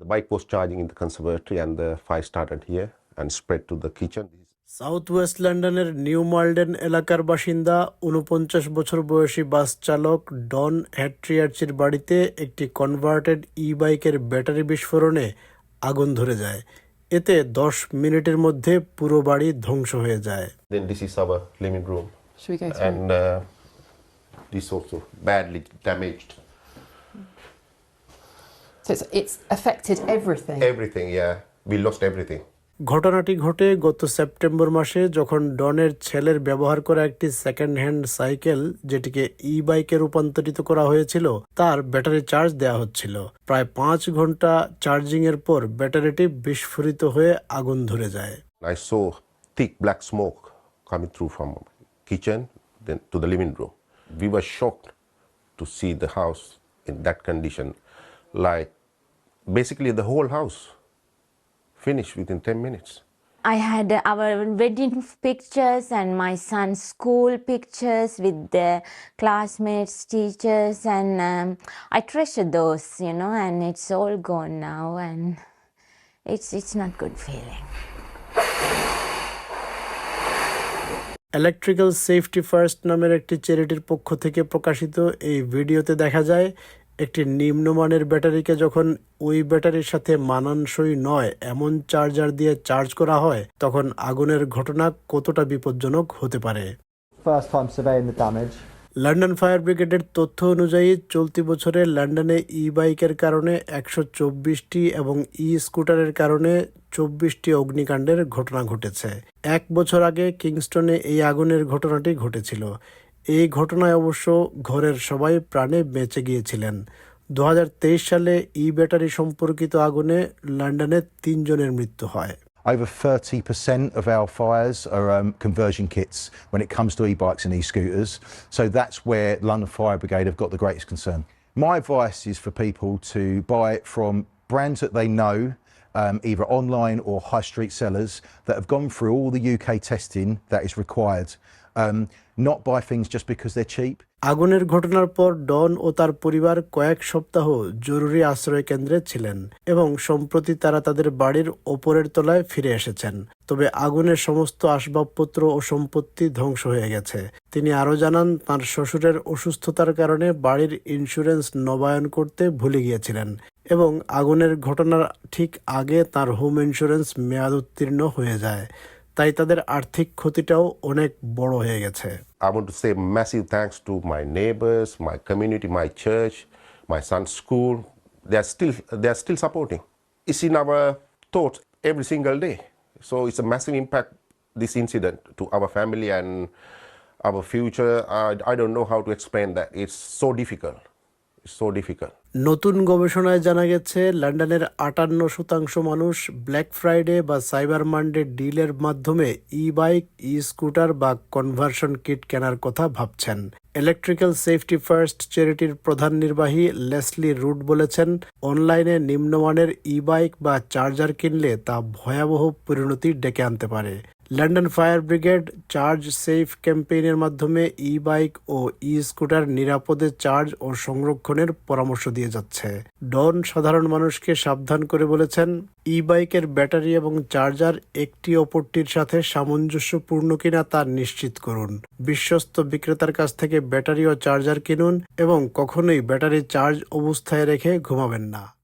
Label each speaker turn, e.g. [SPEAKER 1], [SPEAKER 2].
[SPEAKER 1] The bike was charging in the conservatory and the fire started here and spread to the kitchen.
[SPEAKER 2] South west লন্ডনের New Morden এলাকার বাসিন্দা উনপঞ্চাশ বছর বয়সী বাস চালক ডন হ্যাট্রিয়ার্চির বাড়িতে একটি কনভার্টেড ই বাইকের ব্যাটারি বিস্ফোরণে আগুন ধরে যায় এতে দশ মিনিটের মধ্যে পুরো বাড়ি ধ্বংস হয়ে যায়
[SPEAKER 1] Then this is our living room.
[SPEAKER 3] Should we go through?
[SPEAKER 1] And uh, this also badly damaged.
[SPEAKER 3] So it's, it's affected everything.
[SPEAKER 1] Everything, yeah. We lost everything.
[SPEAKER 2] ঘটনাটি ঘটে গত সেপ্টেম্বর মাসে যখন ডনের ছেলের ব্যবহার করা একটি সেকেন্ড হ্যান্ড সাইকেল যেটিকে ই বাইকে রূপান্তরিত করা হয়েছিল তার ব্যাটারি চার্জ দেওয়া হচ্ছিল প্রায় পাঁচ ঘণ্টা চার্জিং এর পর ব্যাটারিটি বিস্ফোরিত হয়ে আগুন ধরে যায়
[SPEAKER 1] I saw thick black smoke coming through from kitchen then to the living room we were shocked to see the house in that condition like basically the whole house finished within 10 minutes.
[SPEAKER 4] I had uh, our wedding pictures and my son's school pictures with the classmates, teachers, and um, I treasure those, you know, and it's all gone now, and it's it's not good feeling.
[SPEAKER 2] Electrical safety first নামের একটি চ্যারিটির পক্ষ থেকে প্রকাশিত এই ভিডিওতে দেখা যায় একটি নিম্নমানের ব্যাটারিকে যখন ওই ব্যাটারির সাথে মানানসই নয় এমন চার্জার দিয়ে চার্জ করা হয় তখন আগুনের ঘটনা কতটা বিপজ্জনক হতে পারে. লন্ডন ফায়ার ব্রিগেডের তথ্য অনুযায়ী চলতি বছরে লন্ডনে ই বাইকের কারণে একশো চব্বিশটি এবং ই স্কুটারের কারণে চব্বিশটি অগ্নিকাণ্ডের ঘটনা ঘটেছে। এক বছর আগে কিংস্টনে এই আগুনের ঘটনাটি ঘটেছিল। এই ঘটনায় অবশ্য ঘরের সবাই প্রাণে বেঁচে গিয়েছিলেন দু সালে ই ব্যাটারি সম্পর্কিত আগুনে লন্ডনে তিনজনের মৃত্যু হয়
[SPEAKER 5] Over 30% of our fires are um, conversion kits when it comes to e-bikes and e-scooters. So that's where London Fire Brigade have got the greatest concern. My advice is for people to buy it from brands that they know, um, either online or high street sellers that have gone through all the UK testing that is required. Um, not buy things just because they're cheap.
[SPEAKER 2] আগুনের ঘটনার পর ডন ও তার পরিবার কয়েক সপ্তাহ জরুরি আশ্রয় কেন্দ্রে ছিলেন এবং সম্প্রতি তারা তাদের বাড়ির ওপরের তলায় ফিরে এসেছেন। তবে আগুনের সমস্ত আসবাবপত্র ও সম্পত্তি ধ্বংস হয়ে গেছে। তিনি আরও জানান তার শ্বশুরের অসুস্থতার কারণে বাড়ির ইন্স্যুরেন্স নবায়ন করতে ভুলে গিয়েছিলেন এবং আগুনের ঘটনার ঠিক আগে তার হোম ইন্স্যুরেন্স মেয়াদ উত্তীর্ণ হয়ে যায়। তাই তাদের আর্থিক ক্ষতিটাও অনেক বড় হয়ে গেছে
[SPEAKER 1] I want to say massive thanks to my neighbors, my community, my church, my son's school. They are still they are still supporting. It's in our thoughts every single day. So it's a massive impact this incident to our family and our future. I, I don't know how to explain that. It's so difficult. So difficult.
[SPEAKER 2] নতুন গবেষণায় জানা গেছে, লন্ডনের আটান্ন শতাংশ মানুষ black Friday বা cyber Monday ডিলের মাধ্যমে ই বাইক ই স্কুটার বা কনভার্সন কিট কেনার কথা ভাবছেন ইলেকট্রিক্যাল সেফটি ফার্স্ট চ্যারিটির প্রধান নির্বাহী লেসলি রুট বলেছেন, অনলাইনে নিম্নমানের ই বাইক বা চার্জার কিনলে তা ভয়াবহ পরিণতি ডেকে আনতে পারে London fire brigade charge safe ক্যাম্পেইনের মাধ্যমে ই বাইক ও ই স্কুটার নিরাপদে চার্জ ও সংরক্ষণের পরামর্শ দিয়ে যাচ্ছে। ডন সাধারণ মানুষকে সাবধান করে বলেছেন ই বাইকের ব্যাটারি এবং চার্জার একটি অপরটির সাথে সামঞ্জস্যপূর্ণ কিনা তা নিশ্চিত করুন। বিশ্বস্ত বিক্রেতার কাছ থেকে ব্যাটারি ও চার্জার কিনুন এবং কখনোই ব্যাটারি চার্জ অবস্থায় রেখে ঘুমাবেন না।